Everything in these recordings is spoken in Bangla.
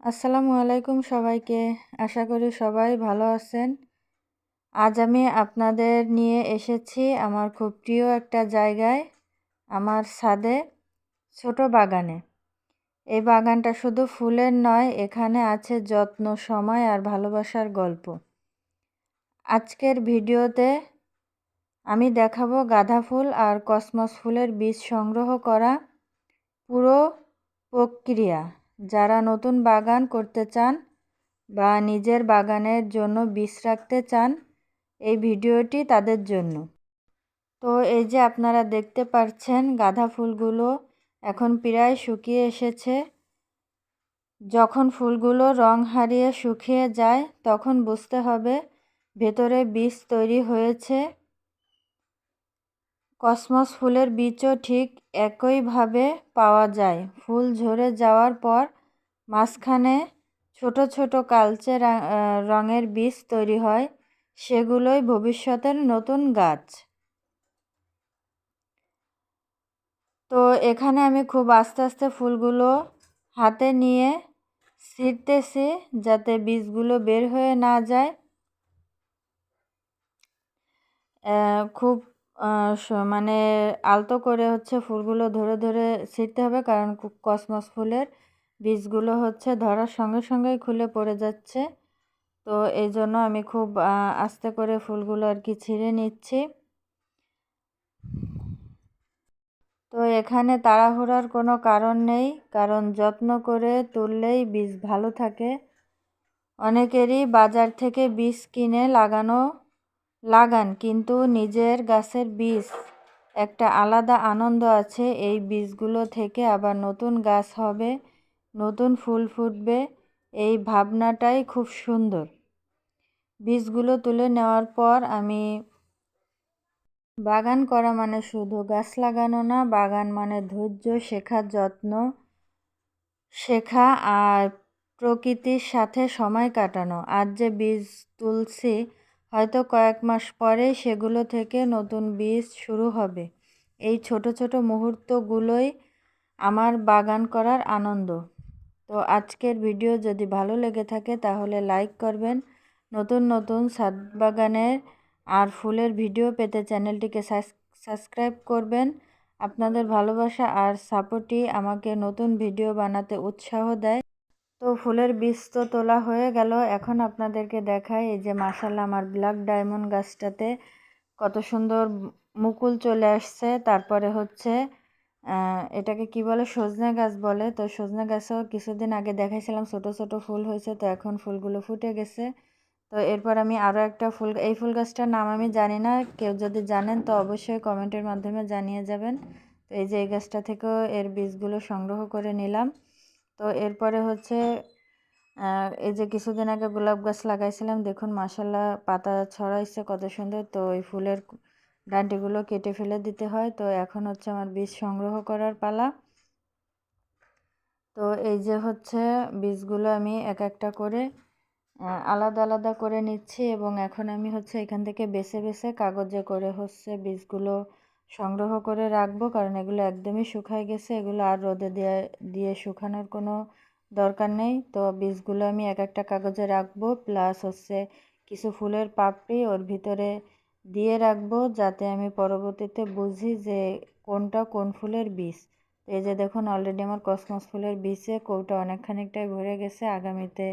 আসসালামু আলাইকুম সবাইকে। আশা করি সবাই ভালো আছেন। আজ আমি আপনাদের নিয়ে এসেছি আমার খুব প্রিয় একটা জায়গায়, আমার ছাদে, ছোট বাগানে। এই বাগানটা শুধু ফুলের নয়, এখানে আছে যত্ন, সময় আর ভালোবাসার গল্প। আজকের ভিডিওতে আমি দেখাবো গাঁদা ফুল আর কসমস ফুলের বীজ সংগ্রহ করা পুরো প্রক্রিয়া। যারা নতুন বাগান করতে চান বা নিজের বাগানের জন্য বীজ রাখতে চান, এই ভিডিওটি তাদের জন্য। তো এই যে আপনারা দেখতে পাচ্ছেন গাঁদা ফুলগুলো এখন প্রায় শুকিয়ে এসেছে। যখন ফুলগুলো রং হারিয়ে শুকিয়ে যায়, তখন বুঝতে হবে ভেতরে বীজ তৈরি হয়েছে। কসমস ফুলের বীজও ঠিক একইভাবে পাওয়া যায়। ফুল ঝরে যাওয়ার পর মাঝখানে ছোট ছোট কালচে রঙের বীজ তৈরি হয়। সেগুলোই ভবিষ্যতের নতুন গাছ। তো এখানে আমি খুব আস্তে আস্তে ফুলগুলো হাতে নিয়ে ছিঁড়তেছি যাতে বীজগুলো বের হয়ে না যায়। খুব মানে আলতো করে হচ্ছে ফুলগুলো ধরে ধরে ছিঁড়তে হবে, কারণ কসমস ফুলের বীজগুলো হচ্ছে ধরার সঙ্গে সঙ্গেই খুলে পড়ে যাচ্ছে। তো এই জন্য আমি খুব আস্তে করে ফুলগুলো আর কি ছিঁড়ে নিচ্ছি। তো এখানে তাড়াহুড়ার কোনো কারণ নেই, কারণ যত্ন করে তুললেই বীজ ভালো থাকে। অনেকেরই বাজার থেকে বীজ কিনে লাগানো লাগান, কিন্তু নিজের গাছের বীজ, একটা আলাদা আনন্দ আছে এই বীজগুলো থেকে। আবার নতুন গাছ হবে, নতুন ফুল ফুটবে, এই ভাবনাটাই খুব সুন্দর। বীজগুলো তুলে নেওয়ার পর আমি বাগান করা মানে শুধু গাছ লাগানো না, বাগান মানে ধৈর্য শেখার যত্ন, শেখা আর প্রকৃতির সাথে সময় কাটানো। আর যে বীজ তুলছি হয়তো কয়েক মাস পরে সেগুলো থেকে নতুন বীজ শুরু হবে। এই ছোট ছোট মুহূর্তগুলোই আমার বাগান করার আনন্দ। তো আজকের ভিডিও যদি ভালো লেগে থাকে তাহলে লাইক করবেন। নতুন নতুন ছাদ বাগানের আর ফুলের ভিডিও পেতে চ্যানেলটিকে সাবস্ক্রাইব করবেন। আপনাদের ভালোবাসা আর সাপোর্টই আমাকে নতুন ভিডিও বানাতে উৎসাহ দেয়। তো ফুলের বীজ তো তোলা হয়ে গেল। এখন আপনাদেরকে দেখাই এই যে মাসাল্লাহ আমার ব্ল্যাক ডায়মন্ড গাছটাতে কত সুন্দর মুকুল চলে আসছে। তারপরে হচ্ছে এটাকে কি বলে, সজনে গাছ বলে। তো সজনে গাছও কিছুদিন আগে দেখাইছিলাম, ছোট ছোট ফুল হয়েছে, তো এখন ফুলগুলো ফুটে গেছে। তো এরপর আমি আরও একটা ফুল, এই ফুল গাছটার নাম আমি জানি না, কেউ যদি জানেন তো অবশ্যই কমেন্টের মাধ্যমে জানিয়ে যাবেন। তো এই যে এই গাছটা থেকেও এর বীজগুলো সংগ্রহ করে নিলাম। তো এরপরে হচ্ছে এই যে কিছুদিন আগে গোলাপ গাছ লাগাইছিলাম, দেখুন মাসাল্লাহ পাতা ছড়াইছে কত সুন্দর। তো ওই ফুলের ডান্টিগুলো কেটে ফেলে দিতে হয়। তো এখন হচ্ছে আমার বীজ সংগ্রহ করার পালা। তো এই যে হচ্ছে বীজগুলো আমি এক একটা করে আলাদা আলাদা করে নিচ্ছি এবং এখন আমি হচ্ছে এখান থেকে বেছে বেছে কাগজে করে হচ্ছে বীজগুলো সংগ্রহ করে রাখব, কারণ এগুলো একদমই শুকায় গেছে। এগুলো আর রোদে দিয়ে দিয়ে শুকানোর কোনো দরকার নেই। তো বীজগুলো আমি এক একটা কাগজে রাখব, প্লাস হচ্ছে কিছু ফুলের পাপড়ি ওর ভিতরে দিয়ে রাখব, যাতে আমি পরবর্তীতে বুঝি যে কোনটা কোন ফুলের বীজ। এই যে দেখুন অলরেডি আমার কসমস ফুলের বীজে কৌটা অনেকখানিকটাই ভরে গেছে। আগামীতে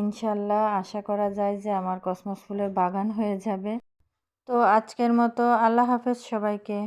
ইনশাল্লাহ আশা করা যায় যে আমার কসমস ফুলের বাগান হয়ে যাবে। তো আজকের মতো আল্লাহ হাফেজ সবাইকে।